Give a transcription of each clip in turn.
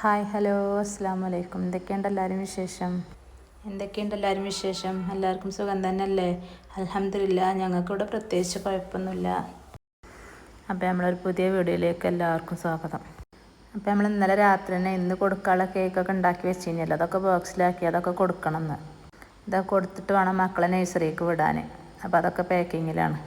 Hi hello അസ്സാം വലൈക്കും എന്തൊക്കെയുണ്ട് എല്ലാവരും വിശേഷം? എന്തൊക്കെയുണ്ട് എല്ലാവരും വിശേഷം? എല്ലാവർക്കും സുഖം തന്നെയല്ലേ? അലഹമില്ല ഞങ്ങൾക്കിവിടെ പ്രത്യേകിച്ച് കുഴപ്പമൊന്നുമില്ല. അപ്പോൾ നമ്മളൊരു പുതിയ വീഡിയോയിലേക്ക് എല്ലാവർക്കും സ്വാഗതം. അപ്പോൾ നമ്മൾ ഇന്നലെ രാത്രി തന്നെ ഇന്ന് കൊടുക്കാനുള്ള കേക്കൊക്കെ ഉണ്ടാക്കി വെച്ചിരുന്നല്ലോ? അതൊക്കെ ബോക്സിലാക്കി അതൊക്കെ കൊടുക്കണം എന്ന് ഇതൊക്കെ കൊടുത്തിട്ട് വേണം മക്കളെ നഴ്സറിക്ക് വിടാൻ. അപ്പോൾ അതൊക്കെ പാക്കിങ്ങിലാണ്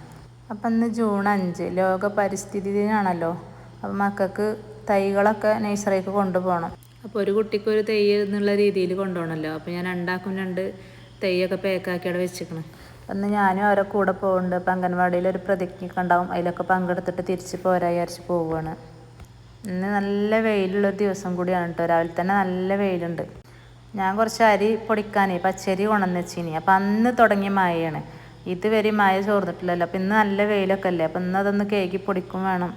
അപ്പം ഇന്ന് ജൂൺ അഞ്ച് ലോക പരിസ്ഥിതി ദിനമാണല്ലോ അപ്പോൾ മക്കൾക്ക് തൈകളൊക്കെ നഴ്സറിക്ക് കൊണ്ടുപോകണം. അപ്പോൾ ഒരു കുട്ടിക്ക് ഒരു തൈ എന്നുള്ള രീതിയിൽ കൊണ്ടുപോകണമല്ലോ അപ്പോൾ ഞാൻ രണ്ടാക്കും രണ്ട് തൈയൊക്കെ പാക്കാക്കി അവിടെ വെച്ചിരിക്കണം. അന്ന് ഞാനും അവരെ കൂടെ പോകുന്നുണ്ട് അപ്പം അംഗൻവാടിയിൽ ഒരു പ്രതിജ്ഞയൊക്കെ ഉണ്ടാവും. അതിലൊക്കെ പങ്കെടുത്തിട്ട് തിരിച്ച് പോരാ വിചാരിച്ച് പോവുകയാണ് ഇന്ന് നല്ല വെയിലുള്ളൊരു ദിവസം കൂടിയാണ് കേട്ടോ. രാവിലെ തന്നെ നല്ല വെയിലുണ്ട്. ഞാൻ കുറച്ച് അരി പൊടിക്കാനേ പച്ചരി കൊണ്ടുവന്ന് വെച്ചിനി അപ്പം അന്ന് തുടങ്ങിയ മായയാണ്. ഇതുവരെ മായ ചോർന്നിട്ടില്ലല്ലോ. അപ്പം ഇന്ന് നല്ല വെയിലൊക്കെ അല്ലേ? അപ്പം ഇന്ന് അതൊന്ന് കേക്കി പൊടിക്കും വേണം.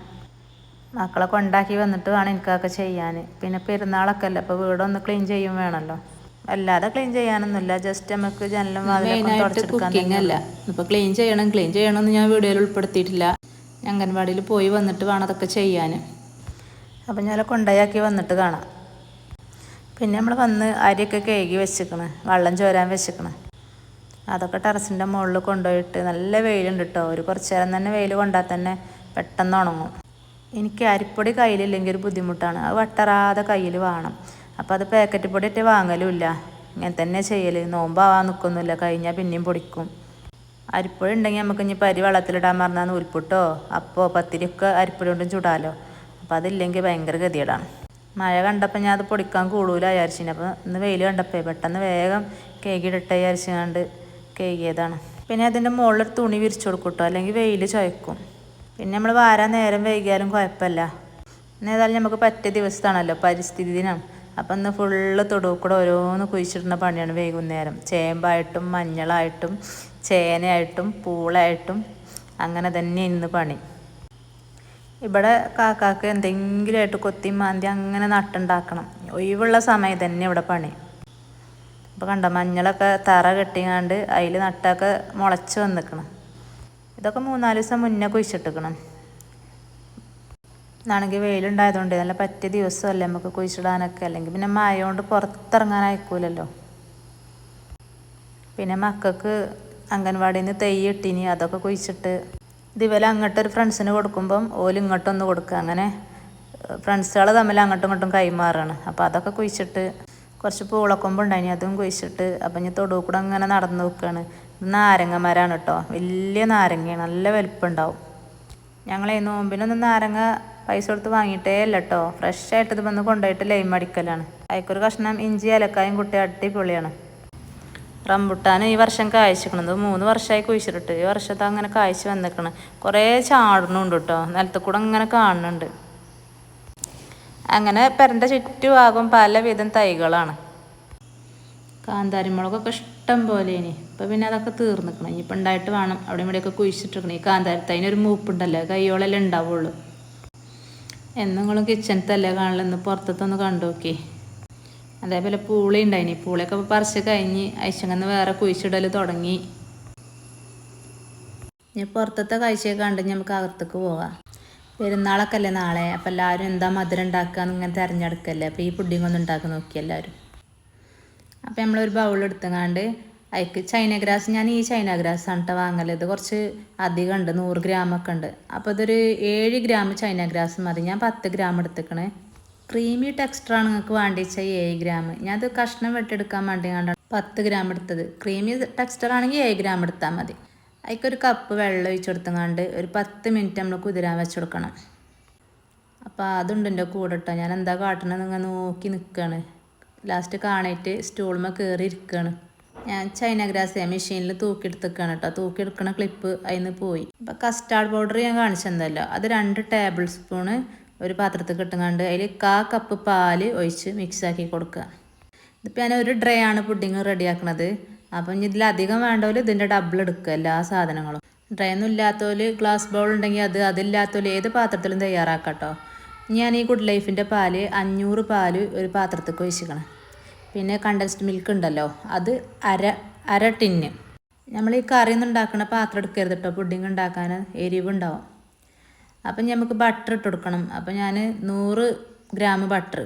മക്കളെ കൊണ്ടാക്കി വന്നിട്ട് വേണം എനിക്കൊക്കെ ചെയ്യാൻ. പിന്നെ പെരുന്നാളൊക്കെ അല്ലേ അപ്പോൾ വീടൊന്ന് ക്ലീൻ ചെയ്യും വേണല്ലോ. അല്ലാതെ ക്ലീൻ ചെയ്യാനൊന്നുമില്ല. ജസ്റ്റ് നമുക്ക് ജനലും തുടച്ചെടുക്കാൻ അല്ല? ഇപ്പോൾ ക്ലീൻ ചെയ്യണം ക്ലീൻ ചെയ്യണമെന്ന് ഞാൻ വീഡിയോയിൽ ഉൾപ്പെടുത്തിയിട്ടില്ല. അംഗൻവാടിയിൽ പോയി വന്നിട്ട് വേണം അതൊക്കെ ചെയ്യാൻ. അപ്പം ഞാൻ കൊണ്ടയാക്കി വന്നിട്ട് കാണാം. പിന്നെ നമ്മൾ വന്ന് അരിയൊക്കെ കേകി വെച്ചിക്കണ്. വെള്ളം ചോരാൻ വെച്ചിക്കണ്. അതൊക്കെ ടെറസിന്റെ മുകളിൽ കൊണ്ടുപോയിട്ട് നല്ല വെയിലുണ്ട് കേട്ടോ ഒരു കുറച്ച് നേരം തന്നെ വെയിൽ കൊണ്ടാൽ തന്നെ പെട്ടെന്ന് ഉണങ്ങും. എനിക്ക് അരിപ്പൊടി കയ്യിലില്ലെങ്കിൽ ഒരു ബുദ്ധിമുട്ടാണ്. അത് വട്ടറാതെ കയ്യിൽ വേണം. അപ്പോൾ അത് പാക്കറ്റ് പൊടി ഇട്ട് വാങ്ങലുമില്ല. ഇങ്ങനെ തന്നെ ചെയ്യൽ നോമ്പാവാൻ നിൽക്കൊന്നുമില്ല കഴിഞ്ഞാൽ പിന്നെയും പൊടിക്കും. അരിപ്പൊടി ഉണ്ടെങ്കിൽ നമുക്ക് ഇനി പരി വെള്ളത്തിലിടാൻ പറഞ്ഞാൽ നൂൽപ്പുട്ടോ അപ്പോൾ പത്തിരിയൊക്കെ അരിപ്പൊടി കൊണ്ടും ചുടാലോ. അപ്പോൾ അതില്ലെങ്കിൽ ഭയങ്കര ഗതികേടാണ്. മഴ കണ്ടപ്പോൾ ഞാൻ അത് പൊടിക്കാൻ കൂടുതലും വിചാരിച്ചിന്. അപ്പോൾ ഇന്ന് വെയിൽ കണ്ടപ്പോൾ പെട്ടെന്ന് വേഗം കേക്കിടട്ടെ വിചാരിച്ചുകൊണ്ട് കേകിയതാണ്. പിന്നെ അതിന്റെ മുകളിൽ തുണി വിരിച്ചു കൊടുക്കും കേട്ടോ അല്ലെങ്കിൽ വെയിൽ ചുയക്കും പിന്നെ നമ്മൾ വാരാൻ നേരം വൈകിയാലും കുഴപ്പമില്ല. ഏതായാലും നമുക്ക് പറ്റിയ ദിവസത്താണല്ലോ പരിസ്ഥിതി ദിനം. അപ്പം ഇന്ന് ഫുള്ള് തൊടുക്കൂടെ ഓരോന്ന് കുഴിച്ചിടുന്ന പണിയാണ് വൈകുന്നേരം. ചേമ്പായിട്ടും മഞ്ഞളായിട്ടും ചേനയായിട്ടും പൂളായിട്ടും അങ്ങനെ തന്നെ ഇന്ന് പണി. ഇവിടെ കാക്കാക്ക് എന്തെങ്കിലുമായിട്ട് കൊത്തി മാന്തി അങ്ങനെ നട്ടുണ്ടാക്കണം. ഒഴിവുള്ള സമയം തന്നെ ഇവിടെ പണി. അപ്പോൾ കണ്ട മഞ്ഞളൊക്കെ തറ കെട്ടിങ്ങാണ്ട് അതിൽ നട്ടൊക്കെ മുളച്ച് വന്നിക്കണം. ഇതൊക്കെ മൂന്നാൽ ദിവസം മുന്നേ കുഴിച്ചിട്ടിക്കണം ആണെങ്കിൽ വെയിലുണ്ടായതുകൊണ്ട് നല്ല പറ്റിയ ദിവസമല്ലേ നമുക്ക് കുഴിച്ചിടാനൊക്കെ. അല്ലെങ്കിൽ പിന്നെ മഴ കൊണ്ട് പുറത്തിറങ്ങാനായിക്കൂലല്ലോ. പിന്നെ മക്കൾക്ക് അംഗൻവാടിയിൽ നിന്ന് തെയ്യ് ഇട്ടിനി അതൊക്കെ കുഴിച്ചിട്ട് ഇതുപോലെ അങ്ങോട്ടൊരു ഫ്രണ്ട്സിന് കൊടുക്കുമ്പം ഓൽ ഇങ്ങോട്ടൊന്ന് കൊടുക്കുക. അങ്ങനെ ഫ്രണ്ട്സുകൾ തമ്മിൽ അങ്ങോട്ടും ഇങ്ങോട്ടും കൈമാറാണ്. അപ്പോൾ അതൊക്കെ കുഴിച്ചിട്ട് കുറച്ച് പൂളക്കൊമ്പുണ്ടായിനി അതും കുഴിച്ചിട്ട് അപ്പം ഞാൻ തൊടു കൂടെ അങ്ങനെ നടന്നു നോക്കുകയാണ് നാരങ്ങ മരമാണ് കേട്ടോ വലിയ നാരങ്ങയാണ്. നല്ല വലിപ്പമുണ്ടാവും ഞങ്ങളെ നോമ്പിനൊന്നും നാരങ്ങ പൈസ കൊടുത്ത് വാങ്ങിയിട്ടേ അല്ല കേട്ടോ ഫ്രഷ് ആയിട്ട് ഇത് വന്ന് കൊണ്ടുപോയിട്ട് ലൈം അടിക്കലാണ്. അതിക്കൊരു കഷ്ണം ഇഞ്ചി ഏലക്കായും കുട്ടി അടിപൊളിയാണ്. റംബുട്ടാൻ ഈ വർഷം കായ്ച്ചിക്കണത്. മൂന്ന് വർഷമായി കുഴിച്ചിട്ട് ഈ വർഷത്തെ അങ്ങനെ കായ്ച്ച് വന്നിക്കണ്. കുറേ ചാടണുണ്ട് കേട്ടോ നിലത്ത് കൂടെ അങ്ങനെ കാണുന്നുണ്ട്. അങ്ങനെ പെരന്റെ ചുറ്റുഭാഗം പലവിധം തൈകളാണ്. കാന്താരിമുളകൊക്കെ ഇഷ്ടം പോലെ ഇനി ഇപ്പം പിന്നെ അതൊക്കെ തീർന്നിക്കണം. ഇനിയിപ്പോൾ ഉണ്ടായിട്ട് വേണം. അവിടെ ഇവിടെയൊക്കെ കുഴിച്ചിട്ടിരിക്കണം. ഈ കാന്താരി അതിനൊരു മൂപ്പുണ്ടല്ലോ. കൈയോളല്ലേ ഉണ്ടാവുള്ളൂ എന്നിങ്ങളും കിച്ചണത്തല്ലേ കാണില്ലെന്ന് പുറത്തൊന്ന് കണ്ടു നോക്കി അതേപോലെ പൂളി ഉണ്ടായിനി പൂളിയൊക്കെ പറിച്ച് കഴിഞ്ഞ് അയച്ചങ്ങന്ന് വേറെ കുഴിച്ചിടൽ തുടങ്ങി. ഇനി പുറത്തത്തെ കാഴ്ചയൊക്കെ കണ്ട് നമുക്ക് അകത്തേക്ക് പോവാം. പെരുന്നാളൊക്കെ അല്ലേ നാളെ? അപ്പം എല്ലാവരും എന്താ മധുരം ഉണ്ടാക്കുക ഇങ്ങനെ തിരഞ്ഞെടുക്കല്ലേ? അപ്പോൾ ഈ പുഡിംഗ് ഉണ്ടാക്കി നോക്കി എല്ലാവരും. അപ്പോൾ നമ്മളൊരു ബൗൾ എടുത്തങ്ങാണ്ട് അതിക്ക് ചൈന ഗ്രാസ് ഞാൻ ഈ ചൈന ഗ്രാസ് ആണ് കേട്ടോ വാങ്ങൽ കുറച്ച് അധികം ഉണ്ട് നൂറ് ഗ്രാമൊക്കെ ഉണ്ട്. അപ്പോൾ ഇതൊരു ഏഴ് ഗ്രാം ചൈന ഗ്രാസ് മതി. ഞാൻ പത്ത് ഗ്രാം എടുത്തേക്കണേ. ക്രീമി ടെക്സ്റ്ററാണ് നിങ്ങൾക്ക് വേണ്ടിച്ച ഏഴ് ഗ്രാം ഞാനത് കഷ്ണം വെട്ടെടുക്കാൻ വേണ്ടി കണ്ടാണ് പത്ത് ഗ്രാം എടുത്തത്. ക്രീമി ടെക്സ്റ്റർ ആണെങ്കിൽ ഏഴ് ഗ്രാം എടുത്താൽ മതി. അതിക്കൊരു കപ്പ് വെള്ളം ഒഴിച്ച് കൊടുത്തങ്ങാണ്ട് ഒരു പത്ത് മിനിറ്റ് നമ്മൾ കുതിരാൻ വെച്ച് കൊടുക്കണം. അപ്പോൾ അതുണ്ട് എന്റെ കൂടെ ഇട്ടോ ഞാൻ എന്താ കാട്ടണമെന്ന് നിങ്ങൾ നോക്കി നിൽക്കുകയാണ് ലാസ്റ്റ് കാണിയിട്ട് സ്റ്റൂളുമ്മ കയറി ഇരിക്കുകയാണ് ഞാൻ ചൈന ഗ്രാസ് മെഷീനിൽ തൂക്കിയെടുത്തേക്കാണ് കേട്ടോ. തൂക്കിയെടുക്കണ ക്ലിപ്പ് അതിൽ നിന്ന് പോയി. അപ്പോൾ കസ്റ്റാർഡ് പൗഡർ ഞാൻ കാണിച്ചെന്തല്ലോ അത് രണ്ട് ടേബിൾ സ്പൂണ് ഒരു പാത്രത്തിൽ കിട്ടുന്നുണ്ട് അതിൽ കാ കപ്പ് പാൽ ഒഴിച്ച് മിക്സാക്കി കൊടുക്കുക ഇതിപ്പോൾ ഞാൻ ഒരു ഡ്രൈ ആണ് പുഡിങ് റെഡിയാക്കണത് അപ്പം ഇതിലധികം വേണ്ടവർ ഇതിന്റെ ഡബിൾ എടുക്കുക എല്ലാ സാധനങ്ങളും. ഡ്രൈ ഒന്നും ഇല്ലാത്തവർ ഗ്ലാസ് ബൗൾ ഉണ്ടെങ്കിൽ അത് അതില്ലാത്തവർ ഏത് പാത്രത്തിലും തയ്യാറാക്കാം കേട്ടോ ഞാൻ ഈ ഗുഡ് ലൈഫിന്റെ പാൽ അഞ്ഞൂറ് പാൽ ഒരു പാത്രത്തേക്ക് ഒഴിച്ചിക്കണം പിന്നെ കണ്ടൻസ്ഡ് മിൽക്ക് ഉണ്ടല്ലോ അത് അര അര ടിന്ന് നമ്മൾ ഈ കറി ഒന്നും ഉണ്ടാക്കുന്ന പാത്രം എടുക്കരുത് കേട്ടോ പുഡിങ് ഉണ്ടാക്കാൻ എരിവുണ്ടാവും. അപ്പം നമുക്ക് ബട്ടർ ഇട്ട് കൊടുക്കണം. അപ്പം ഞാൻ നൂറ് ഗ്രാം ബട്ടർ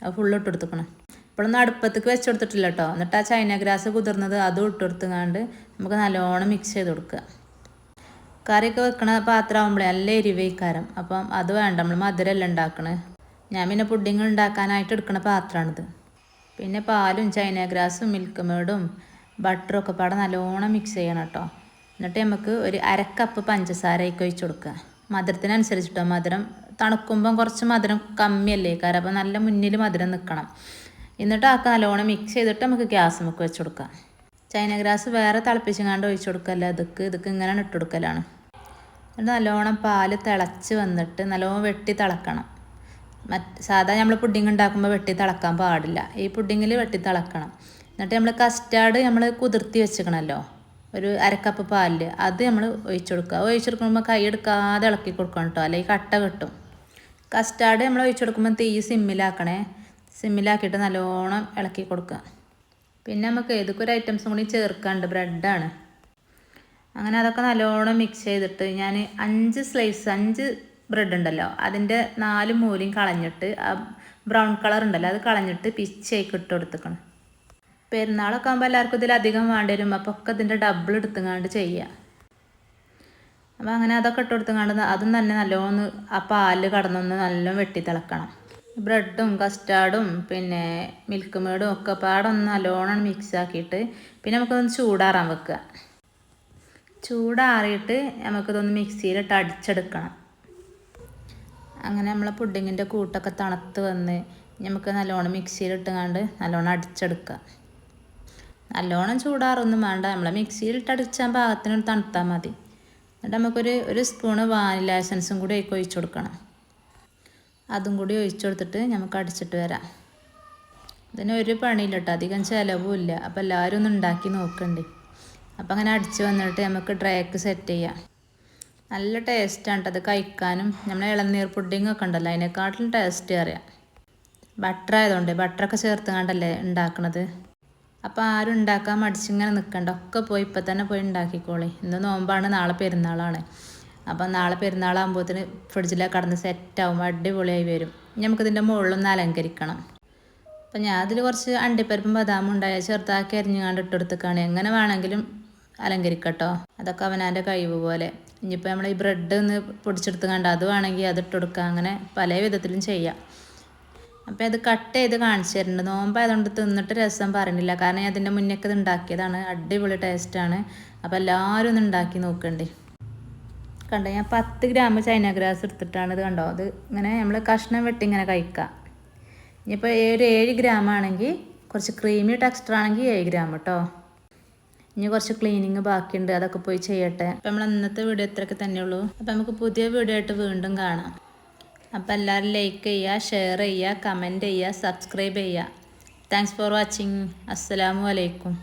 അത് ഫുള്ള് ഇട്ട് കൊടുത്തുക്കണം. ഇപ്പോഴൊന്നും അടുപ്പത്തേക്ക് വെച്ച് കൊടുത്തിട്ടില്ല കേട്ടോ എന്നിട്ട് ആ ചൈന ഗ്രാസ് കുതിർന്നത് അതും ഇട്ട് കൊടുത്തുങ്ങാണ്ട് നമുക്ക് നല്ലോണം മിക്സ് ചെയ്ത് കൊടുക്കുക. കറിയൊക്കെ വെക്കണ പാത്രം ആകുമ്പോഴേ നല്ല എരിവേക്കാരം. അപ്പം അത് വേണ്ട നമ്മൾ മധുരമല്ല ഉണ്ടാക്കണേ. ഞാൻ പിന്നെ പുഡിങ് ഉണ്ടാക്കാനായിട്ട് എടുക്കുന്ന പാത്രമാണിത് പിന്നെ പാലും ചൈന ഗ്രാസും മിൽക്ക് മേഡും ബട്ടറും ഒക്കെ പാടെ നല്ലോണം മിക്സ് ചെയ്യണം കേട്ടോ എന്നിട്ട് നമുക്ക് ഒരു അരക്കപ്പ് പഞ്ചസാര ഒക്കെ ഒഴിച്ച് കൊടുക്കുക മധുരത്തിനനുസരിച്ചിട്ടോ മധുരം തണുക്കുമ്പം കുറച്ച് മധുരം കമ്മിയല്ലേ കാരണം അപ്പോൾ നല്ല മുന്നിൽ മധുരം നിൽക്കണം എന്നിട്ട് ആക്ക നല്ലോണം മിക്സ് ചെയ്തിട്ട് നമുക്ക് ഗ്യാസ് നമുക്ക് വെച്ച് കൊടുക്കാം. ചൈന ഗ്രാസ് വേറെ തിളപ്പിച്ചങ്ങാണ്ട് ഒഴിച്ചു കൊടുക്കല്ല ഇതൊക്കെ ഇതൊക്കെ ഇങ്ങനെ ഇട്ട് കൊടുക്കലാണ്. എന്നിട്ട് നല്ലോണം പാൽ തിളച്ച് വന്നിട്ട് നല്ലോണം വെട്ടി തിളക്കണം. മറ്റ് സാധാ നമ്മൾ പുഡിങ് ഉണ്ടാക്കുമ്പോൾ വെട്ടി തിളക്കാൻ പാടില്ല. ഈ പുഡിങ്ങിൽ വെട്ടി തിളക്കണം. എന്നിട്ട് നമ്മൾ കസ്റ്റാർഡ് നമ്മൾ കുതിർത്തി വെച്ചിക്കണമല്ലോ ഒരു അരക്കപ്പ് പാലിൽ അത് നമ്മൾ ഒഴിച്ചു കൊടുക്കുക. ഒഴിച്ചു കൊടുക്കുമ്പോൾ കൈ എടുക്കാതെ ഇളക്കി കൊടുക്കണം കേട്ടോ. അല്ലെങ്കിൽ കട്ട കിട്ടും. കസ്റ്റാർഡ് നമ്മൾ ഒഴിച്ചു കൊടുക്കുമ്പോൾ തീ സിമ്മിലാക്കണേ. സിമ്മിലാക്കിയിട്ട് നല്ലോണം ഇളക്കി കൊടുക്കുക. പിന്നെ നമുക്ക് ഏതൊക്കെ ഒരു ഐറ്റംസും കൂടി ചേർക്കാണ്ട്. ബ്രെഡാണ് അങ്ങനെ അതൊക്കെ നല്ലോണം മിക്സ് ചെയ്തിട്ട് ഞാൻ അഞ്ച് സ്ലൈസ് അഞ്ച് ബ്രെഡ് ഉണ്ടല്ലോ അതിന്റെ നാല് മൂലയും കളഞ്ഞിട്ട് ആ ബ്രൗൺ കളർ ഉണ്ടല്ലോ അത് കളഞ്ഞിട്ട് പിച്ചേക്ക് ഇട്ട് കൊടുത്തേക്കണം. പെരുന്നാളൊക്കെ ആകുമ്പോൾ എല്ലാവർക്കും ഇതിലധികം വേണ്ടി വരും അപ്പോൾ ഒക്കെ ഇതിന്റെ ഡബിൾ എടുത്തുങ്ങാണ്ട് ചെയ്യുക അപ്പോൾ അങ്ങനെ അതൊക്കെ ഇട്ട് കൊടുത്തുങ്ങാണ്ട് അതും തന്നെ നല്ലോണം ആ പാൽ കടന്നൊന്ന് നല്ലോണം വെട്ടി തിളക്കണം. ബ്രെഡും കസ്റ്റാർഡും പിന്നെ മിൽക്ക് മേഡും ഒക്കെ പാടൊന്ന് നല്ലോണം മിക്സ് ആക്കിയിട്ട് പിന്നെ നമുക്കൊന്ന് ചൂടാറാൻ വെക്കുക ചൂടാറിയിട്ട് നമുക്കിതൊന്ന് മിക്സിയിലിട്ട് അടിച്ചെടുക്കണം. അങ്ങനെ നമ്മളെ പുഡിങ്ങിന്റെ കൂട്ടൊക്കെ തണുത്ത് വന്ന് നമുക്ക് നല്ലോണം മിക്സിയിലിട്ടുകൊണ്ട് നല്ലോണം അടിച്ചെടുക്കുക. നല്ലോണം ചൂടാറൊന്നും വേണ്ട. നമ്മളെ മിക്സിയിലിട്ട് അടിച്ചാൽ പാകത്തിന് തണുത്താൽ മതി. എന്നിട്ട് നമുക്കൊരു ഒരു സ്പൂണ് വാനില എസൻസും കൂടി അതിലേക്ക് ഒഴിച്ചു കൊടുക്കണം. അതും കൂടി ഒഴിച്ചു കൊടുത്തിട്ട് നമുക്ക് അടിച്ചിട്ട് വരാം. ഇതിന് ഒരു പണിയില്ല കേട്ടോ അധികം ചിലവും ഇല്ല അപ്പോൾ എല്ലാവരും ഒന്ന് ഉണ്ടാക്കി നോക്കണ്ടേ? അപ്പം അങ്ങനെ അടിച്ച് വന്നിട്ട് നമുക്ക് ഡ്രൈക്ക് സെറ്റ് ചെയ്യാം. നല്ല ടേസ്റ്റാണ് അത് കഴിക്കാനും. നമ്മൾ ഇളനീർ പുഡിംഗ് ഒക്കെ ഉണ്ടല്ലോ അതിനെക്കാട്ടിലും ടേസ്റ്റ് അറിയാം. ബട്ടർ ആയതുകൊണ്ട് ബട്ടറൊക്കെ ചേർത്ത് കണ്ടല്ലേ ഉണ്ടാക്കണത്? അപ്പോൾ ആരും ഉണ്ടാക്കാൻ മടിച്ചിങ്ങനെ നിൽക്കണ്ട ഒക്കെ പോയി ഇപ്പം തന്നെ പോയി ഉണ്ടാക്കിക്കോളി. ഇന്ന് നോമ്പാണ് നാളെ പെരുന്നാളാണ്. അപ്പം നാളെ പെരുന്നാളാകുമ്പോഴത്തേന് ഫ്രിഡ്ജിലൊക്കെ കടന്ന് സെറ്റാവും അടിപൊളിയായി വരും. നമുക്കിതിന്റെ മുകളിലൊന്ന് അലങ്കരിക്കണം. അപ്പം ഞാൻ അതിൽ കുറച്ച് അണ്ടിപ്പരിപ്പും ബദാമും ഉണ്ടായ ചെറുതാക്കി അരിഞ്ഞുകൊണ്ട് ഇട്ടെടുത്തേക്കാണ് എങ്ങനെ വേണമെങ്കിലും അലങ്കരിക്കട്ടോ. അതൊക്കെ അവനാന്റെ കഴിവ് പോലെ. ഇനിയിപ്പോൾ നമ്മൾ ഈ ബ്രെഡ് ഒന്ന് പൊടിച്ചെടുത്ത് കണ്ട് അത് വേണമെങ്കിൽ അത് ഇട്ടെടുക്കുക അങ്ങനെ പല വിധത്തിലും ചെയ്യാം. അപ്പോൾ അത് കട്ട് ചെയ്ത് കാണിച്ചു തരുന്നുണ്ട്. നോമ്പായതുകൊണ്ട് തിന്നിട്ട് രസം പറഞ്ഞില്ല. കാരണം ഞാൻ അതിന്റെ മുന്നേക്ക് ഇത് ഉണ്ടാക്കിയതാണ്. അടിപൊളി ടേസ്റ്റാണ് അപ്പോൾ എല്ലാവരും ഒന്ന് ഉണ്ടാക്കി നോക്കണ്ടേ. കണ്ടോ ഞാൻ പത്ത് ഗ്രാം ചൈന ഗ്രാസ് എടുത്തിട്ടാണ് ഇത് കണ്ടോ? അത് ഇങ്ങനെ നമ്മൾ കഷ്ണം വെട്ടി ഇങ്ങനെ കഴിക്കാം. ഇനിയിപ്പോൾ ഒരു ഏഴ് ഗ്രാം ആണെങ്കിൽ കുറച്ച് ക്രീമി ടെക്സ്റ്റർ ആണെങ്കിൽ ഏഴ് ഗ്രാം കേട്ടോ ഇനി കുറച്ച് ക്ലീനിങ് ബാക്കിയുണ്ട് അതൊക്കെ പോയി ചെയ്യട്ടെ. അപ്പം നമ്മൾ ഇന്നത്തെ വീഡിയോ ഇത്രയൊക്കെ തന്നെയുള്ളൂ അപ്പം നമുക്ക് പുതിയ വീഡിയോ ആയിട്ട് വീണ്ടും കാണാം. അപ്പം എല്ലാവരും ലൈക്ക് ചെയ്യുക ഷെയർ ചെയ്യുക കമന്റ് ചെയ്യുക സബ്സ്ക്രൈബ് ചെയ്യുക. താങ്ക്സ് ഫോർ വാച്ചിങ് അസ്സലാമു അലൈക്കും